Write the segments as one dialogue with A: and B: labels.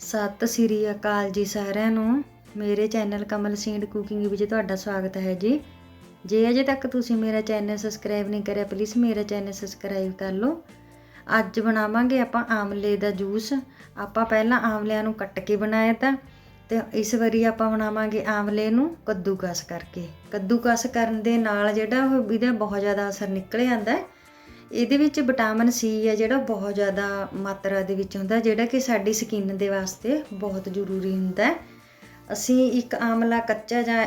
A: ਸਤਿ ਸ੍ਰੀ ਅਕਾਲ ਜੀ ਸਾਰਿਆਂ ਨੂੰ। ਮੇਰੇ ਚੈਨਲ ਕਮਲ ਸੀਂਡ ਕੁਕਿੰਗ ਵਿੱਚ ਤੁਹਾਡਾ ਸਵਾਗਤ ਹੈ ਜੀ। ਜੇ ਅਜੇ ਤੱਕ ਤੁਸੀਂ ਮੇਰਾ ਚੈਨਲ ਸਬਸਕ੍ਰਾਈਬ ਨਹੀਂ ਕਰਿਆ ਪਲੀਜ਼ ਮੇਰਾ ਚੈਨਲ ਸਬਸਕ੍ਰਾਈਬ ਕਰ ਲਓ। ਅੱਜ ਬਣਾਵਾਂਗੇ ਆਪਾਂ ਆਮਲੇ ਦਾ ਜੂਸ। ਆਪਾਂ ਪਹਿਲਾਂ ਆਮਲਿਆਂ ਨੂੰ ਕੱਟ ਕੇ ਬਣਾਇਆ ਤਾਂ, ਤੇ ਇਸ ਵਾਰੀ ਆਪਾਂ ਬਣਾਵਾਂਗੇ ਆਮਲੇ ਨੂੰ ਕੱਦੂਕਸ ਕਰਕੇ। ਕੱਦੂਕਸ ਕਰਨ ਦੇ ਨਾਲ ਜਿਹੜਾ ਉਹ ਇਹਦਾ ਬਹੁਤ ਜ਼ਿਆਦਾ ਅਸਰ ਨਿਕਲ ਆਂਦਾ ਹੈ। ਇਹਦੇ ਵਿੱਚ ਵਿਟਾਮਿਨ ਸੀ ਹੈ ਜਿਹੜਾ ਬਹੁਤ ਜ਼ਿਆਦਾ ਮਾਤਰਾ ਦੇ ਵਿੱਚ ਹੁੰਦਾ, ਜਿਹੜਾ ਕਿ ਸਾਡੀ ਸਕਿਨ ਦੇ ਵਾਸਤੇ ਬਹੁਤ ਜ਼ਰੂਰੀ ਹੁੰਦਾ ਹੈ। ਅਸੀਂ ਇੱਕ ਆਮਲਾ ਕੱਚਾ ਜਾਂ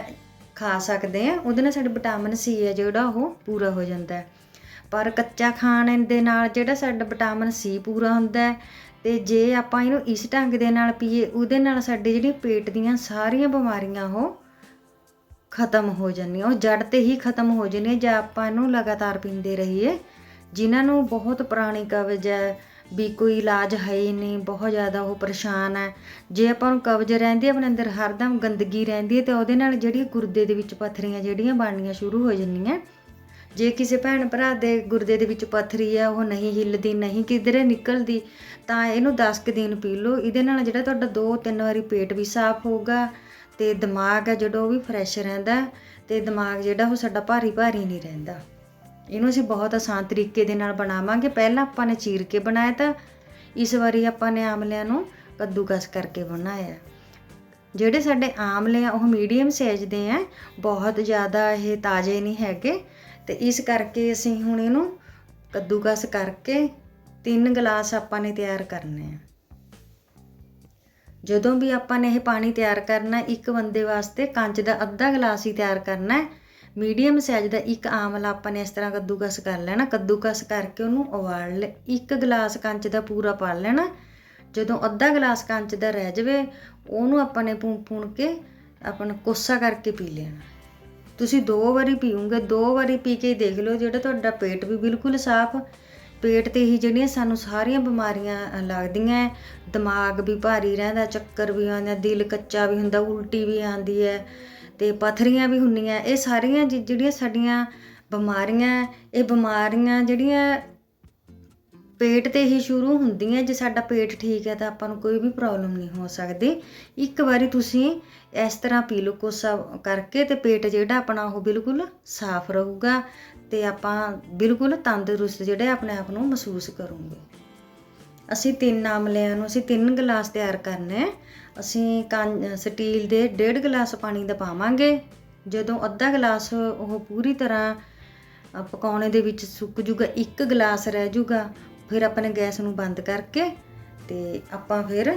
A: ਖਾ ਸਕਦੇ ਹਾਂ, ਉਹਦੇ ਨਾਲ ਸਾਡਾ ਵਿਟਾਮਿਨ ਸੀ ਹੈ ਜਿਹੜਾ ਉਹ ਪੂਰਾ ਹੋ ਜਾਂਦਾ ਹੈ। ਪਰ ਕੱਚਾ ਖਾਣ ਦੇ ਨਾਲ ਜਿਹੜਾ ਸਾਡਾ ਵਿਟਾਮਿਨ ਸੀ ਪੂਰਾ ਹੁੰਦਾ ਹੈ ਤੇ ਜੇ ਆਪਾਂ ਇਹਨੂੰ ਇਸ ਢੰਗ ਦੇ ਨਾਲ ਪੀਏ, ਉਹਦੇ ਨਾਲ ਸਾਡੇ ਜਿਹੜੀਆਂ ਪੇਟ ਦੀਆਂ ਸਾਰੀਆਂ ਬਿਮਾਰੀਆਂ ਉਹ ਖਤਮ ਹੋ ਜਾਂਦੀਆਂ, ਉਹ ਜੜ ਤੇ ਹੀ ਖਤਮ ਹੋ ਜਾਂਦੀਆਂ, ਜੇ ਆਪਾਂ ਇਹਨੂੰ ਲਗਾਤਾਰ ਪੀਂਦੇ ਰਹੀਏ ਜਿਨ੍ਹਾਂ ਨੂੰ ਬਹੁਤ ਪੁਰਾਣੀ ਕਬਜ਼ ਹੈ, ਵੀ ਕੋਈ ਇਲਾਜ ਹੈ ਹੀ ਨਹੀਂ, ਬਹੁਤ ਜ਼ਿਆਦਾ ਉਹ ਪਰੇਸ਼ਾਨ ਹੈ। ਜੇ ਆਪਾਂ ਨੂੰ ਕਬਜ਼ ਰਹਿੰਦੀ ਹੈ, ਆਪਣੇ ਅੰਦਰ ਹਰਦਮ ਗੰਦਗੀ ਰਹਿੰਦੀ ਹੈ, ਤੇ ਉਹਦੇ ਨਾਲ ਜਿਹੜੀ ਗੁਰਦੇ ਦੇ ਵਿੱਚ ਪੱਥਰੀਆਂ ਜਿਹੜੀਆਂ ਬਣਨੀਆਂ ਸ਼ੁਰੂ ਹੋ ਜਾਂਦੀਆਂ। ਜੇ ਕਿਸੇ ਭੈਣ ਭਰਾ ਦੇ ਗੁਰਦੇ ਦੇ ਵਿੱਚ ਪੱਥਰੀ ਹੈ, ਉਹ ਨਹੀਂ ਹਿੱਲਦੀ, ਨਹੀਂ ਕਿਧਰੇ ਨਿਕਲਦੀ, ਤਾਂ ਇਹਨੂੰ 10 ਕੁ ਦਿਨ ਪੀ ਲਓ। ਇਹਦੇ ਨਾਲ ਜਿਹੜਾ ਤੁਹਾਡਾ ਦੋ ਤਿੰਨ ਵਾਰੀ ਪੇਟ ਵੀ ਸਾਫ਼ ਹੋਊਗਾ, ਤੇ ਦਿਮਾਗ ਹੈ ਜਿਹੜਾ ਉਹ ਵੀ ਫਰੈਸ਼ ਰਹਿੰਦਾ, ਤੇ ਦਿਮਾਗ ਜਿਹੜਾ ਉਹ ਸਾਡਾ ਭਾਰੀ ਭਾਰੀ ਨਹੀਂ ਰਹਿੰਦਾ। ਇਹਨੂੰ ਅਸੀਂ ਬਹੁਤ ਆਸਾਨ ਤਰੀਕੇ ਦੇ ਨਾਲ ਬਣਾਵਾਂਗੇ। ਪਹਿਲਾਂ ਆਪਾਂ ਨੇ ਚੀਰ ਕੇ ਬਣਾਇਆ ਤਾਂ ਇਸ ਵਾਰੀ ਆਪਾਂ ਨੇ ਆਮਲਿਆਂ ਨੂੰ ਕੱਦੂਕਸ ਕਰਕੇ ਬਣਾਇਆ ਜਿਹੜੇ ਸਾਡੇ ਆਮਲੇ ਆ, ਉਹ ਮੀਡੀਅਮ ਸਾਈਜ਼ ਦੇ ਆ, ਬਹੁਤ ਜ਼ਿਆਦਾ ਇਹ ਤਾਜ਼ੇ ਨਹੀਂ ਹੈਗੇ। ਤੇ ਇਸ ਕਰਕੇ ਅਸੀਂ ਹੁਣ ਇਹਨੂੰ ਕੱਦੂਕਸ ਕਰਕੇ ਤਿੰਨ ਗਲਾਸ ਆਪਾਂ ਨੇ ਤਿਆਰ ਕਰਨੇ ਆ। ਜਦੋਂ ਵੀ ਆਪਾਂ ਨੇ ਇਹ ਪਾਣੀ ਤਿਆਰ ਕਰਨਾ, ਇੱਕ ਬੰਦੇ ਵਾਸਤੇ ਕੰਚ ਦਾ ਅੱਧਾ ਗਲਾਸ ਹੀ ਤਿਆਰ ਕਰਨਾ ਹੈ। ਮੀਡੀਅਮ ਸਾਈਜ਼ ਦਾ ਇੱਕ ਆਮਲਾ ਆਪਾਂ ਨੇ ਇਸ ਤਰ੍ਹਾਂ ਕੱਦੂਕਸ ਕਰ ਲੈਣਾ। ਕੱਦੂਕਸ ਕਰਕੇ ਉਹਨੂੰ ਉਬਾਲ ਲੈ। ਇੱਕ ਗਲਾਸ ਕੰਚ ਦਾ ਪੂਰਾ ਪਾ ਲੈਣਾ। ਜਦੋਂ ਅੱਧਾ ਗਲਾਸ ਕੰਚ ਦਾ ਰਹਿ ਜਾਵੇ, ਉਹਨੂੰ ਆਪਾਂ ਨੇ ਪੂਣ ਪੂਣ ਕੇ ਆਪਣਾ ਕੋਸਾ ਕਰਕੇ ਪੀ ਲੈਣਾ। ਤੁਸੀਂ ਦੋ ਵਾਰੀ ਪੀਓਗੇ, ਦੋ ਵਾਰੀ ਪੀ ਕੇ ਦੇਖ ਲਓ ਜਿਹੜਾ ਤੁਹਾਡਾ ਪੇਟ ਵੀ ਬਿਲਕੁਲ ਸਾਫ਼। ਪੇਟ ਤੇ ਹੀ ਜਿਹੜੀਆਂ ਸਾਨੂੰ ਸਾਰੀਆਂ ਬਿਮਾਰੀਆਂ ਲੱਗਦੀਆਂ ਦਿਮਾਗ ਵੀ ਭਾਰੀ ਰਹਿੰਦਾ, ਚੱਕਰ ਵੀ ਆਉਂਦਾ ਦਿਲ ਕੱਚਾ ਵੀ ਹੁੰਦਾ, ਉਲਟੀ ਵੀ ਆਉਂਦੀ ਹੈ ਤੇ ਪਥਰੀਆਂ ਵੀ ਹੁੰਦੀਆਂ। ਇਹ ਸਾਰੀਆਂ ਜਿ- ਜਿਹੜੀਆਂ ਸਾਡੀਆਂ ਬਿਮਾਰੀਆਂ, ਇਹ ਬਿਮਾਰੀਆਂ ਜਿਹੜੀਆਂ ਪੇਟ ਤੇ ਹੀ ਸ਼ੁਰੂ ਹੁੰਦੀਆਂ। ਜੇ ਸਾਡਾ ਪੇਟ ਠੀਕ ਹੈ ਤਾਂ ਆਪਾਂ ਨੂੰ ਕੋਈ ਵੀ ਪ੍ਰੋਬਲਮ ਨਹੀਂ ਹੋ ਸਕਦੀ। ਇੱਕ ਵਾਰੀ ਤੁਸੀਂ ਇਸ ਤਰ੍ਹਾਂ ਪੀ ਲਓ ਕੋਸਾ ਕਰਕੇ ਤੇ ਪੇਟ ਜਿਹੜਾ ਆਪਣਾ ਉਹ ਬਿਲਕੁਲ ਸਾਫ਼ ਰਹੂਗਾ ਤੇ ਆਪਾਂ ਬਿਲਕੁਲ ਤੰਦਰੁਸਤ ਜਿਹੜੇ ਆਪਣੇ ਆਪ ਨੂੰ ਮਹਿਸੂਸ ਕਰੂਗੇ। ਅਸੀਂ ਤਿੰਨ ਆਮਲਿਆਂ ਨੂੰ, ਅਸੀਂ ਤਿੰਨ ਗਲਾਸ ਤਿਆਰ ਕਰਨਾ ਆ ਅਸੀਂ ਕੰ ਸਟੀਲ ਦੇ ਡੇਢ ਗਲਾਸ ਪਾਣੀ ਦਾ ਪਾਵਾਂਗੇ। ਜਦੋਂ ਅੱਧਾ ਗਲਾਸ ਉਹ ਪੂਰੀ ਤਰ੍ਹਾਂ ਪਕਾਉਣੇ ਦੇ ਵਿੱਚ ਸੁੱਕ ਜੂਗਾ, ਇੱਕ ਗਲਾਸ ਰਹਿ ਜੂਗਾ, ਫਿਰ ਆਪਾਂ ਨੇ ਗੈਸ ਨੂੰ ਬੰਦ ਕਰਕੇ ਤੇ ਆਪਾਂ ਫਿਰ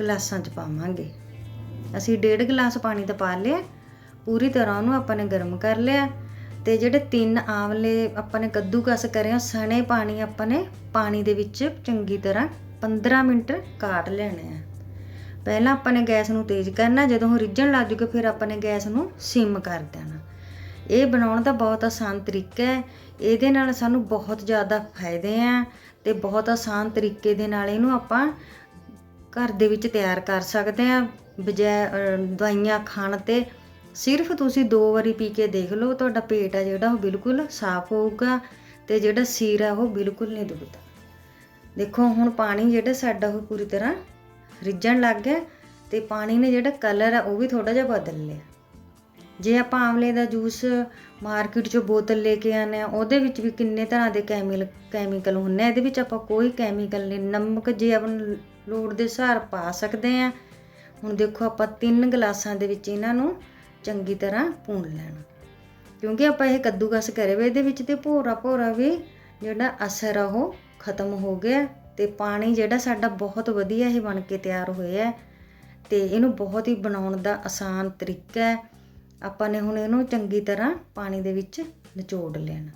A: ਗਲਾਸਾਂ 'ਚ ਪਾਵਾਂਗੇ। ਅਸੀਂ ਡੇਢ ਗਲਾਸ ਪਾਣੀ ਦਾ ਪਾ ਲਿਆ, ਪੂਰੀ ਤਰ੍ਹਾਂ ਉਹਨੂੰ ਆਪਾਂ ਨੇ ਗਰਮ ਕਰ ਲਿਆ। ਤੇ ਜਿਹੜੇ ਤਿੰਨ ਆਮਲੇ ਆਪਾਂ ਨੇ ਕੱਦੂਕਸ ਕਰਿਆ ਸਣੇ ਪਾਣੀ ਆਪਾਂ ਨੇ ਪਾਣੀ ਦੇ ਵਿੱਚ ਚੰਗੀ ਤਰ੍ਹਾਂ 15 ਮਿੰਟ ਕਾਟ ਲੈਣੇ ਆ। ਪਹਿਲਾਂ ਆਪਾਂ ਨੇ ਗੈਸ ਨੂੰ ਤੇਜ਼ ਕਰਨਾ, ਜਦੋਂ ਰਿੱਝਣ ਲੱਗ ਜੂਗਾ, ਫਿਰ ਆਪਾਂ ਨੇ ਗੈਸ ਨੂੰ ਸਿਮ ਕਰ ਦੇਣਾ। ਇਹ ਬਣਾਉਣ ਦਾ ਬਹੁਤ ਆਸਾਨ ਤਰੀਕਾ ਹੈ। ਇਹਦੇ ਨਾਲ ਸਾਨੂੰ ਬਹੁਤ ਜ਼ਿਆਦਾ ਫਾਇਦੇ ਆ ਤੇ ਬਹੁਤ ਆਸਾਨ ਤਰੀਕੇ ਦੇ ਨਾਲ ਇਹਨੂੰ ਆਪਾਂ ਘਰ ਦੇ ਵਿੱਚ ਤਿਆਰ ਕਰ ਸਕਦੇ ਆ, ਬਜਾਏ ਦਵਾਈਆਂ ਖਾਣ ਤੇ ਸਿਰਫ ਤੁਸੀਂ ਦੋ ਵਾਰੀ ਪੀ ਕੇ ਦੇਖ ਲਓ, ਤੁਹਾਡਾ ਪੇਟ ਆ ਜਿਹੜਾ, ਉਹ ਬਿਲਕੁਲ ਸਾਫ਼ ਹੋਊਗਾ ਤੇ ਜਿਹੜਾ ਸਿਰ ਆ, ਉਹ ਬਿਲਕੁਲ ਨਹੀਂ ਦੁਖਦਾ। ਦੇਖੋ, ਹੁਣ ਪਾਣੀ ਜਿਹੜਾ ਸਾਡਾ ਉਹ ਪੂਰੀ ਤਰ੍ਹਾਂ ਰਿੱਝਣ ਲੱਗ ਗਿਆ ਤੇ ਪਾਣੀ ਨੇ ਜਿਹੜਾ ਕਲਰ ਆ, ਉਹ ਵੀ ਥੋੜਾ ਜਿਹਾ ਬਦਲ ਲਿਆ। ਜੇ ਆਪਾਂ ਆਮਲੇ ਦਾ ਜੂਸ ਮਾਰਕੀਟ 'ਚੋਂ ਬੋਤਲ ਲੈ ਕੇ ਆਨੇ ਆ ਉਹਦੇ ਵਿੱਚ ਵੀ ਕਿੰਨੇ ਤਰ੍ਹਾਂ ਦੇ ਕੈਮੀਕਲ ਕੈਮੀਕਲ ਹੁੰਦੇ ਆ, ਇਹਦੇ ਵਿੱਚ ਆਪਾਂ ਕੋਈ ਕੈਮੀਕਲ ਨਹੀਂ, ਨਮਕ ਜੇ ਆਪਾਂ ਲੋੜ ਦੇ ਹਿਸਾਬ ਪਾ ਸਕਦੇ ਆ ਹੁਣ ਦੇਖੋ, ਆਪਾਂ ਤਿੰਨ ਗਲਾਸਾਂ ਦੇ ਵਿੱਚ ਇਹਨਾਂ ਨੂੰ ਚੰਗੀ ਤਰ੍ਹਾਂ ਭੁੰਨ ਲੈਣਾ। ਕਿਉਂਕਿ ਆਪਾਂ ਇਹ ਕੱਦੂਕਸ ਕਰੇ ਵੇ, ਇਹਦੇ ਵਿੱਚ ਤੇ ਭੋਰਾ ਭੋਰਾ ਵੀ ਜਿਹੜਾ ਅਸਰ ਆ ਉਹ ਖਤਮ ਹੋ ਗਿਆ ਤੇ ਪਾਣੀ ਜਿਹੜਾ ਸਾਡਾ ਬਹੁਤ ਵਧੀਆ ਇਹ ਬਣ ਕੇ ਤਿਆਰ ਹੋਇਆ ਹੈ ਤੇ ਇਹਨੂੰ ਬਹੁਤ ਹੀ ਬਣਾਉਣ ਦਾ ਆਸਾਨ ਤਰੀਕਾ ਹੈ। ਆਪਾਂ ਨੇ ਹੁਣ ਇਹਨੂੰ ਚੰਗੀ ਤਰ੍ਹਾਂ ਪਾਣੀ ਦੇ ਵਿੱਚ ਨਿਚੋੜ ਲੈਣਾ।